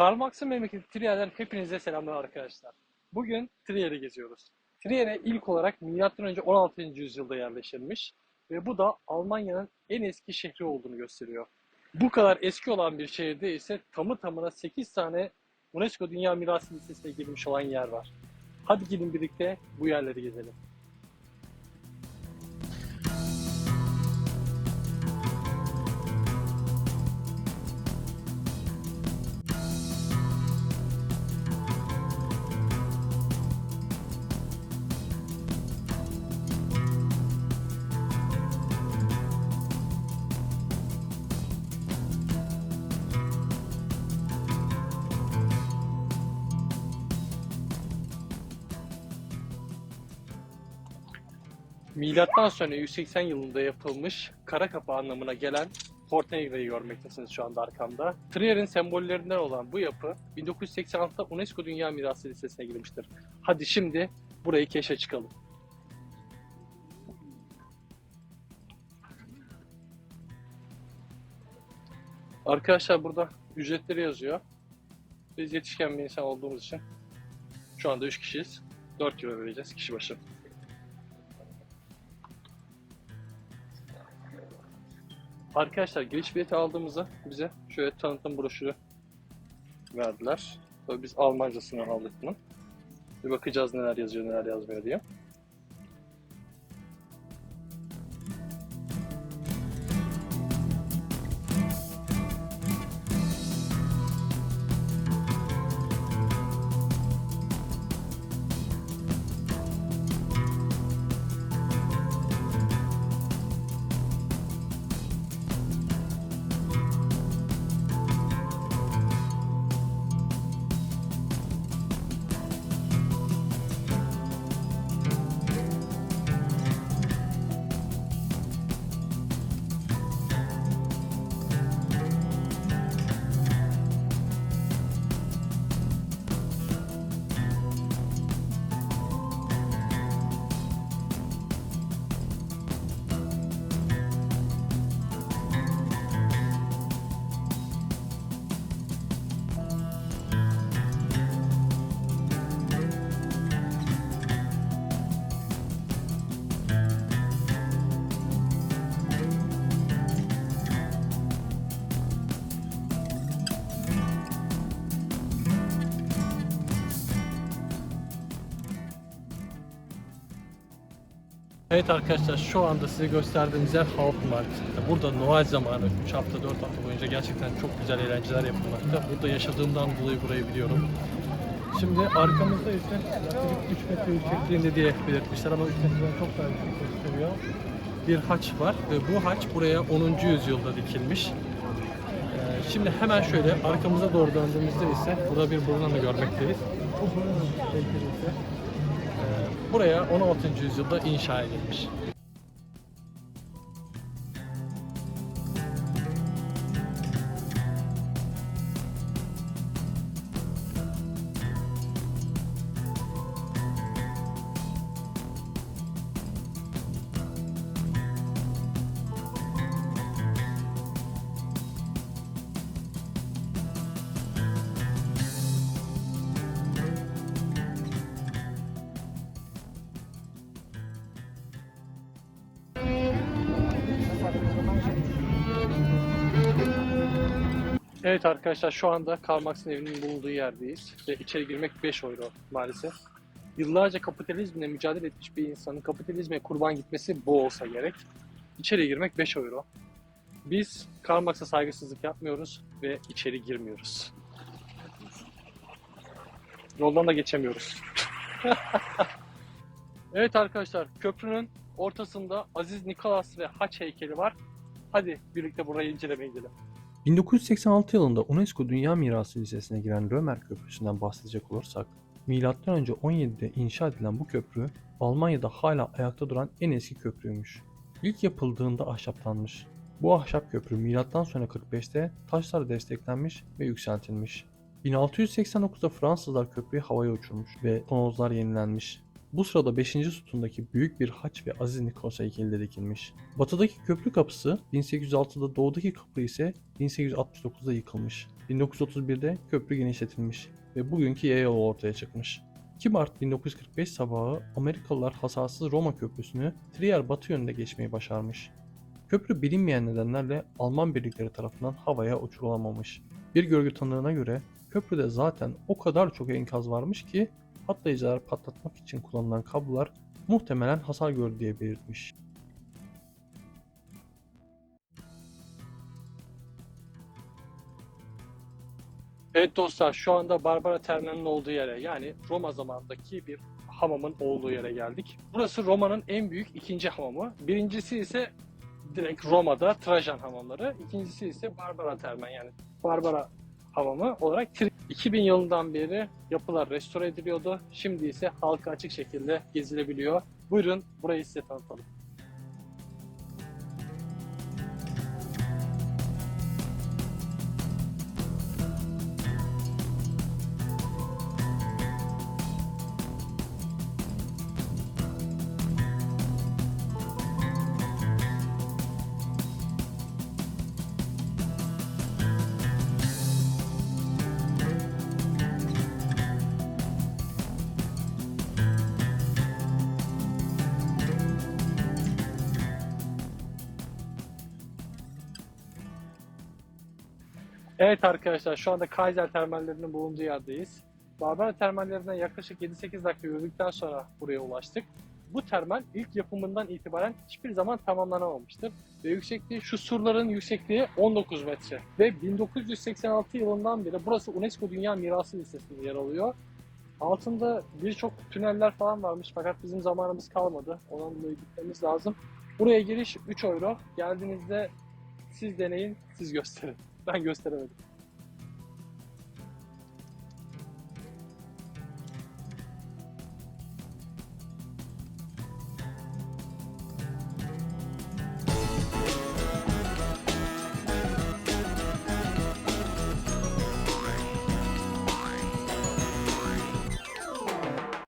Karl Marx'ın memleketi Trier'den hepinize selamlar arkadaşlar. Bugün Trier'i geziyoruz. Trier'e ilk olarak M.Ö. 16. yüzyılda yerleştirilmiş ve bu da Almanya'nın en eski şehri olduğunu gösteriyor. Bu kadar eski olan bir şehirde ise tamı tamına 8 tane UNESCO Dünya Mirası listesine girmiş olan yer var. Hadi gelin birlikte bu yerleri gezelim. Milattan sonra 180 yılında yapılmış kara kapı anlamına gelen Porta Negra'yı görmektesiniz şu anda arkamda. Trier'in sembollerinden olan bu yapı 1986'da UNESCO Dünya Mirası listesine girmiştir. Hadi şimdi burayı keşfe çıkalım. Arkadaşlar burada ücretleri yazıyor. Biz yetişken bir insan olduğumuz için şu anda 3 kişiyiz. 4 euro vereceğiz kişi başı. Arkadaşlar giriş bileti aldığımızda bize şöyle tanıtım broşürü verdiler. Tabii biz Almancasından aldık bunu. Bir bakacağız neler yazıyor neler yazmıyor diye. Evet arkadaşlar şu anda size gösterdiğimiz yer Hauptmarkt. Burada Noel zamanı 3 hafta 4 hafta boyunca gerçekten çok güzel eğlenceler yapılmakta. Burada yaşadığımdan dolayı burayı biliyorum. Şimdi arkamızda ise yaklaşık 3 metre yüksekliğinde diye belirtmişler ama 3 metreden çok daha yüksek gösteriyor. Bir haç var ve bu haç buraya 10. yüzyılda dikilmiş. Ee, Şimdi hemen şöyle arkamıza doğru döndüğümüzde ise burada bir Brunan'ı görmekteyiz. Bu Brunan'ın buraya 16. yüzyılda inşa edilmiş. Evet arkadaşlar şu anda Karl evinin bulunduğu yerdeyiz ve içeri girmek 5 euro maalesef. Yıllarca kapitalizmle mücadele etmiş bir insanın kapitalizme kurban gitmesi bu olsa gerek. İçeri girmek 5 euro. Biz Karl Marx'a saygısızlık yapmıyoruz ve içeri girmiyoruz. Yoldan da geçemiyoruz. evet arkadaşlar köprünün ortasında Aziz Nikolas ve Haç heykeli var. Hadi birlikte burayı incelemeye gidelim. 1986 yılında UNESCO Dünya Mirası listesine giren Römer Köprüsü'nden bahsedecek olursak, M.Ö. 17'de inşa edilen bu köprü, Almanya'da hala ayakta duran en eski köprüymüş. İlk yapıldığında ahşaplanmış. Bu ahşap köprü milattan sonra 45'te taşlarla desteklenmiş ve yükseltilmiş. 1689'da Fransızlar köprüyü havaya uçurmuş ve tonozlar yenilenmiş. Bu sırada 5. sütundaki büyük bir haç ve Aziz Nikos heykeli de dikilmiş. Batıdaki köprü kapısı 1806'da doğudaki kapı ise 1869'da yıkılmış. 1931'de köprü genişletilmiş ve bugünkü yaya yolu ortaya çıkmış. 2 Mart 1945 sabahı Amerikalılar hasarsız Roma Köprüsü'nü Trier batı yönünde geçmeyi başarmış. Köprü bilinmeyen nedenlerle Alman birlikleri tarafından havaya uçurulamamış. Bir görgü tanığına göre köprüde zaten o kadar çok enkaz varmış ki patlayıcılar patlatmak için kullanılan kablolar muhtemelen hasar gördü diye belirtmiş. Evet dostlar şu anda Barbara Terminal'in olduğu yere yani Roma zamanındaki bir hamamın olduğu yere geldik. Burası Roma'nın en büyük ikinci hamamı. Birincisi ise direkt Roma'da Trajan hamamları. İkincisi ise Barbara Terminal yani Barbara hamamı olarak Tri- 2000 yılından beri yapılar restore ediliyordu. Şimdi ise halka açık şekilde gezilebiliyor. Buyurun burayı size tanıtalım. Evet arkadaşlar şu anda Kaiser termallerinin bulunduğu yerdeyiz. Barbara termallerinden yaklaşık 7-8 dakika yürüdükten sonra buraya ulaştık. Bu termal ilk yapımından itibaren hiçbir zaman tamamlanamamıştır. Ve yüksekliği şu surların yüksekliği 19 metre. Ve 1986 yılından beri burası UNESCO Dünya Mirası listesinde yer alıyor. Altında birçok tüneller falan varmış fakat bizim zamanımız kalmadı. Ondan dolayı gitmemiz lazım. Buraya giriş 3 euro. Geldiğinizde siz deneyin, siz gösterin. Ben gösteremedim.